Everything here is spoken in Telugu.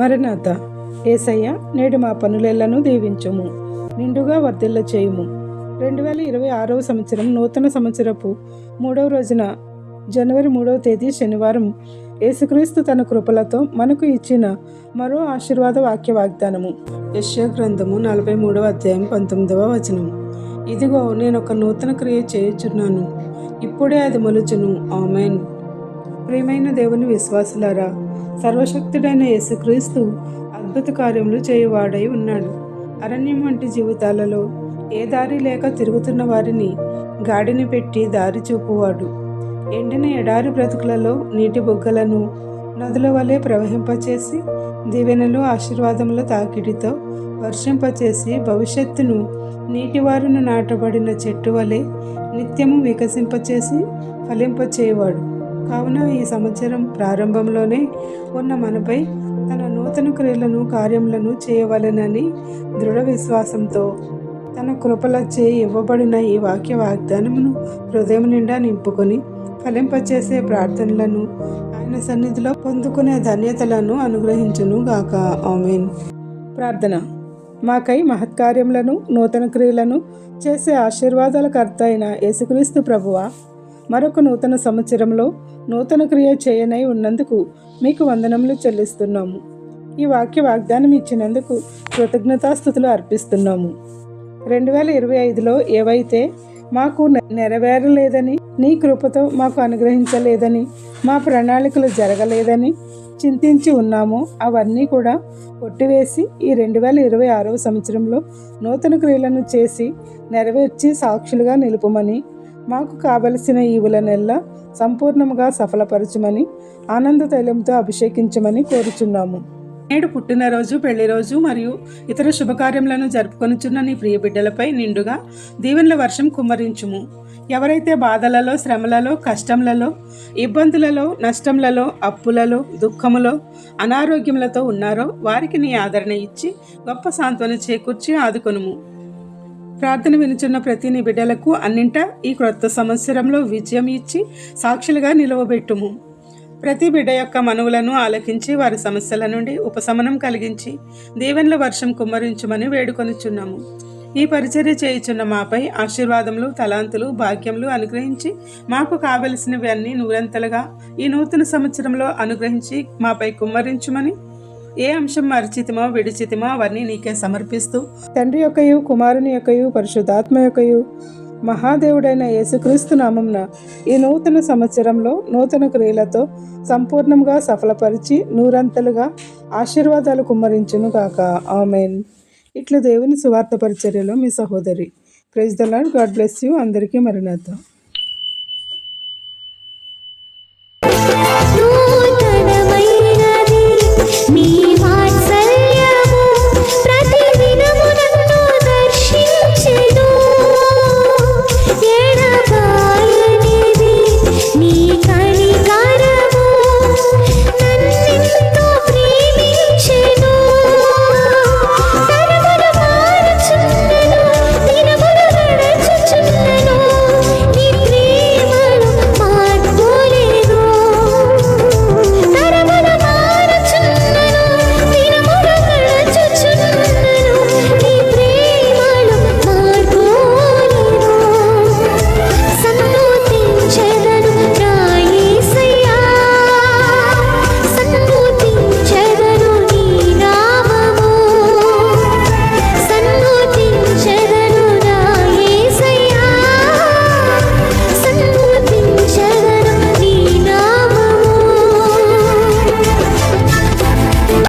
మరణాత ఏసయ్య నేడు మా పనులెల్లను దీవించుము నిండుగా వర్ధిల్ల చేయుము. రెండు వేల ఇరవై ఆరవ సంవత్సరం నూతన సంవత్సరపు మూడవ రోజున జనవరి మూడవ తేదీ శనివారం యేసుక్రీస్తు తన కృపలతో మనకు ఇచ్చిన మరో ఆశీర్వాద వాక్య వాగ్దానము. యశ్య గ్రంథము నలభై మూడవ అధ్యాయం పంతొమ్మిదవ వచనము ఇదిగో నేను ఒక నూతన క్రియ చేయుచున్నాను. ఇప్పుడే అది మొలుచును. ఆమెన్. ప్రియమైన దేవుని విశ్వాసులారా సర్వశక్తుడైన యేసుక్రీస్తు అద్భుత కార్యములు చేయువాడై ఉన్నాడు. అరణ్యం వంటి జీవితాలలో ఏ దారి లేక తిరుగుతున్న వారిని గాడిని పెట్టి దారి చూపువాడు. ఎండిన ఎడారి బ్రతుకులలో నీటి బొగ్గలను నదుల వలె ప్రవహింపచేసి దీవెనలు ఆశీర్వాదముల తాకిడితో వర్షింపచేసి భవిష్యత్తును నీటివారును నాటబడిన చెట్టు వలె నిత్యము వికసింపచేసి ఫలింపచేయవాడు. కావున ఈ సంవత్సరం ప్రారంభంలోనే ఉన్న మనపై తన నూతన క్రియలను కార్యములను చేయవలెనని దృఢ విశ్వాసంతో తన కృపలచే ఇవ్వబడిన ఈ వాక్య వాగ్దానమును హృదయం నిండా నింపుకొని ఫలింపచేసే ప్రార్థనలను ఆయన సన్నిధిలో పొందుకునే ధన్యతలను అనుగ్రహించును గాక. ఆమెన్. ప్రార్థన. మాకై మహత్కార్యములను నూతన క్రియలను చేసే ఆశీర్వాదాల కర్త అయిన యేసుక్రీస్తు ప్రభువా మరొక నూతన సంవత్సరంలో నూతన క్రియ చేయనై ఉన్నందుకు మీకు వందనములు చెల్లిస్తున్నాము. ఈ వాక్య వాగ్దానం ఇచ్చినందుకు కృతజ్ఞతాస్థుతులు అర్పిస్తున్నాము. రెండు వేల ఇరవై ఐదులో ఏవైతే మాకు నెరవేరలేదని నీ కృపతో మాకు అనుగ్రహించలేదని మా ప్రణాళికలు జరగలేదని చింతించి ఉన్నామో అవన్నీ కూడా కొట్టివేసి ఈ రెండు వేల ఇరవై ఆరవ సంవత్సరంలో నూతన క్రియలను చేసి నెరవేర్చి సాక్షులుగా నిలుపుమని మాకు కావలసిన ఈవులనెల్లా సంపూర్ణముగా సఫలపరచమని ఆనంద తైలంతో అభిషేకించమని కోరుచున్నాము. నేడు పుట్టినరోజు పెళ్ళి రోజు మరియు ఇతర శుభకార్యములను జరుపుకొనుచున్న నీ ప్రియ బిడ్డలపై నిండుగా దీవెనల వర్షం కుమ్మరించుము. ఎవరైతే బాధలలో శ్రమలలో కష్టములలో ఇబ్బందులలో నష్టములలో అప్పులలో దుఃఖములో అనారోగ్యములతో ఉన్నారో వారికి నీ ఆదరణ ఇచ్చి గొప్ప సాంత్వన చేకూర్చి ఆదుకొనుము. ప్రార్థన వినుచున్న ప్రతి బిడ్డలకు అన్నింట ఈ క్రొత్త సంవత్సరంలో విజయం ఇచ్చి సాక్షులుగా నిలవబెట్టుము. ప్రతి బిడ్డ యొక్క మనవులను ఆలకించి వారి సమస్యల నుండి ఉపశమనం కలిగించి దీవెనల వర్షం కుమ్మరించుమని వేడుకొనిచున్నాము. ఈ పరిచర్య చేయుచున్న మాపై ఆశీర్వాదములు తలాంతులు భాగ్యములు అనుగ్రహించి మాకు కావలసినవి అన్నీ నూరంతలుగా ఈ నూతన సంవత్సరంలో అనుగ్రహించి మాపై కుమ్మరించుమని ఏ అంశం మరిచితిమో విడిచితిమో అవన్నీ నీకే సమర్పిస్తూ. తండ్రి యొక్కయు కుమారుని యొక్కయు పరిశుద్ధాత్మ యొక్కయు మహాదేవుడైన యేసుక్రీస్తు నామంన ఈ నూతన సంవత్సరంలో నూతన క్రియలతో సంపూర్ణంగా సఫలపరిచి నూరంతలుగా ఆశీర్వాదాలు కుమ్మరించును కాక ఆమెన్. ఇట్లు దేవుని సువార్త పరిచర్యలో మీ సహోదరి. Praise the Lord God bless you. అందరికీ మరణాత